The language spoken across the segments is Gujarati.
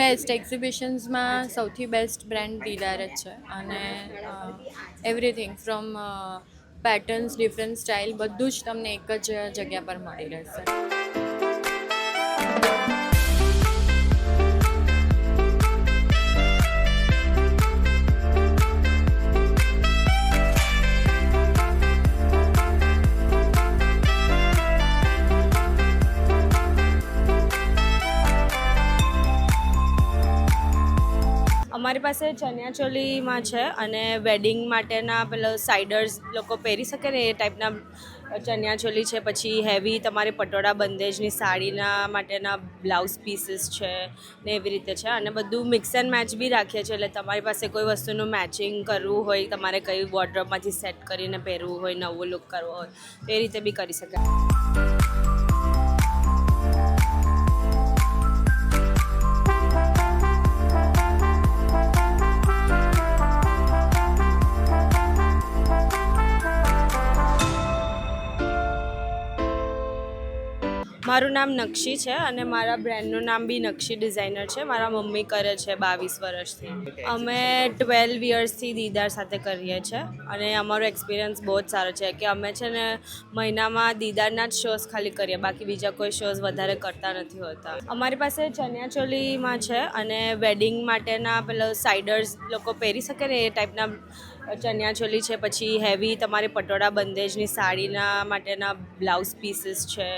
બેસ્ટ એક્ઝિબિશન્સમાં સૌથી બેસ્ટ બ્રાન્ડ ડીલર જ છે. અને everything from patterns different style બધું જ તમને એક જ જગ્યા પર મળી રહેશે. અમારી પાસે ચણિયાચોલીમાં છે અને વેડિંગ માટેના પેલા સાઇડર્સ લોકો પહેરી શકે ને એ ટાઈપના ચણિયાચોલી છે. પછી હેવી તમારે પટોળા બંદેજની સાડીના માટેના બ્લાઉઝ પીસીસ છે ને એવી રીતે છે. અને બધું મિક્સ એન્ડ મેચ બી રાખીએ છીએ. એટલે તમારી પાસે કોઈ વસ્તુનું મેચિંગ કરવું હોય, તમારે કઈ વોર્ડ્રોપમાંથી સેટ કરીને પહેરવું હોય, નવો લુક કરવો હોય, એ રીતે બી કરી શકાય. મારું નામ નક્ષી છે અને મારા બ્રેન્ડનું નામ બી નક્ષી ડિઝાઇનર છે. મારા મમ્મી કરે છે બાવીસ વર્ષથી. અમે ટ્વેલ્વ યર્સથી દીદાર સાથે કરીએ છીએ અને અમારો એક્સપિરિયન્સ બહુ જ સારો છે કે અમે છે ને મહિનામાં દીદારના જ શોઝ ખાલી કરીએ, બાકી બીજા કોઈ શોઝ વધારે કરતા નથી હોતા. અમારી પાસે ચણિયાચોલીમાં છે અને વેડિંગ માટેના પેલા સાઇડર્સ લોકો પહેરી શકે ને એ ટાઈપના ચણિયાચોલી છે, પછી હેવી તમારે પટોળા બંદેજની સાડીના માટેના બ્લાઉઝ પીસીસ છે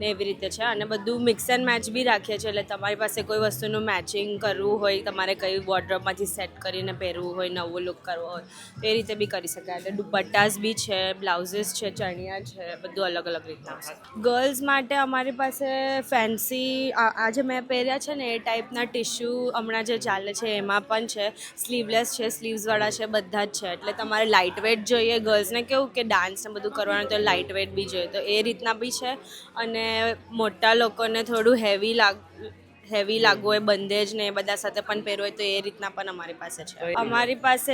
ને એવી રીતે છે. અને બધું મિક્સ એન્ડ મેચ બી રાખીએ છીએ, એટલે તમારી પાસે કોઈ વસ્તુનું મેચિંગ કરવું હોય, તમારે કઈ વોર્ડ્રોપમાંથી સેટ કરીને પહેરવું હોય, નવો લુક કરવો હોય એ રીતે બી કરી શકાય. એટલે દુપટ્ટાસ બી છે બ્લાઉઝીસ છે, ચણિયા છે, બધું અલગ અલગ રીતના ગર્લ્સ માટે અમારી પાસે ફેન્સી આ જે મેં પહેર્યા છે ને, એ ટાઈપના ટિશ્યુ હમણાં જે ચાલે છે, એમાં પણ છે. સ્લીવલેસ છે સ્લીવ્સવાળા છે, બધા જ છે. એટલે તમારે લાઇટ વેટ જોઈએ ગર્લ્સને કેવું કે ડાન્સ ને બધું કરવાનું તો લાઇટ વેટ બી જોઈએ. તો એ રીતના બી છે. અને મોટા લોકોને થોડું હેવી લાગ હેવી લાગવું હોય બંદેજ ને એ બધા સાથે પણ પહેરવું હોય તો એ રીતના પણ અમારી પાસે છે. અમારી પાસે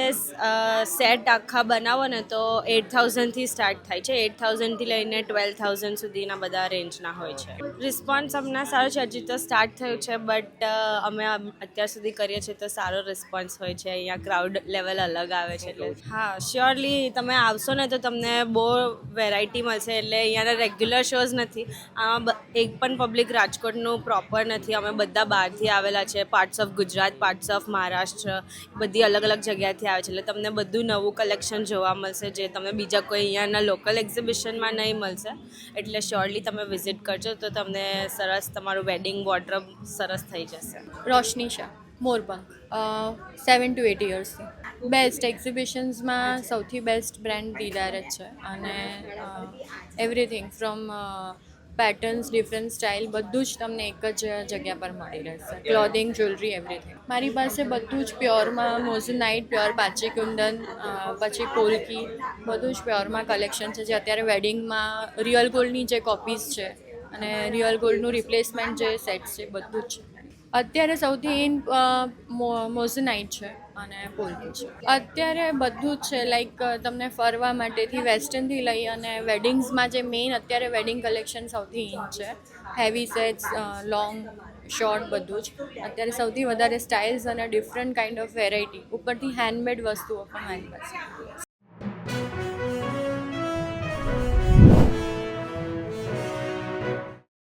સેટ આખા બનાવો ને તો એટ થાઉઝન્ડથી સ્ટાર્ટ થાય છે. એટ થાઉઝન્ડથી લઈને ટ્વેલ્વ થાઉઝન્ડ સુધીના બધા રેન્જના હોય છે. રિસ્પોન્સ હમણાં સારો છે. હજી તો સ્ટાર્ટ થયું છે બટ અમે અત્યાર સુધી કરીએ છીએ તો સારો રિસ્પોન્સ હોય છે. અહીંયા ક્રાઉડ લેવલ અલગ આવે છે એટલે. હા શ્યોરલી તમે આવશો ને તો તમને બહુ વેરાયટી મળશે. એટલે અહીંયાના રેગ્યુલર શોઝ નથી. આમાં એક પણ પબ્લિક રાજકોટનું પ્રોપર નથી. અમે બધા બહારથી આવેલા છે. Parts of Gujarat parts of Maharashtra, બધી અલગ અલગ જગ્યાથી આવે છે. એટલે તમને બધું નવું કલેક્શન જોવા મળશે જે તમને બીજા કોઈ અહીંયાના લોકલ એક્ઝિબિશનમાં નહીં મળશે. એટલે શ્યોરલી તમે વિઝિટ કરજો તો તમને સરસ તમારું વેડિંગ વોર્ડરોબ સરસ થઈ જશે. Roshni Shah Morpankh seven two eight યર્સથી best એક્ઝિબિશન્સમાં સૌથી બેસ્ટ બ્રાન્ડ ડીલર જ છે. અને everything from patterns different style બધું જ તમને એક જ જગ્યા પર મળી રહેશે. ક્લોથિંગ જ્વેલરી એવરીથિંગ મારી પાસે બધું જ પ્યોરમાં મોઝનાઇટ પ્યોર, પાચી કુંદન પછી કોલકી, બધું જ પ્યોરમાં કલેક્શન છે. જે અત્યારે વેડિંગમાં રિયલ ગોલ્ડની જે કોપીઝ છે અને રિયલ ગોલ્ડનું રિપ્લેસમેન્ટ જે સેટ્સ છે, બધું જ અત્યારે સૌથી ઇન મોઝનાઇટ છે. અને પોલકી છે. અત્યારે બધું જ છે લાઈક તમને ફરવા માટેથી વેસ્ટર્નથી લઈ અને વેડિંગ્સમાં જે મેઇન અત્યારે વેડિંગ કલેક્શન સૌથી ઇન છે. હેવી સેટ્સ લોંગ શોર્ટ બધું જ. અત્યારે સૌથી વધારે સ્ટાઇલ્સ અને ડિફરન્ટ કાઇન્ડ ઓફ વેરાયટી ઉપરથી હેન્ડમેડ વસ્તુઓ પણ મારી પાસે.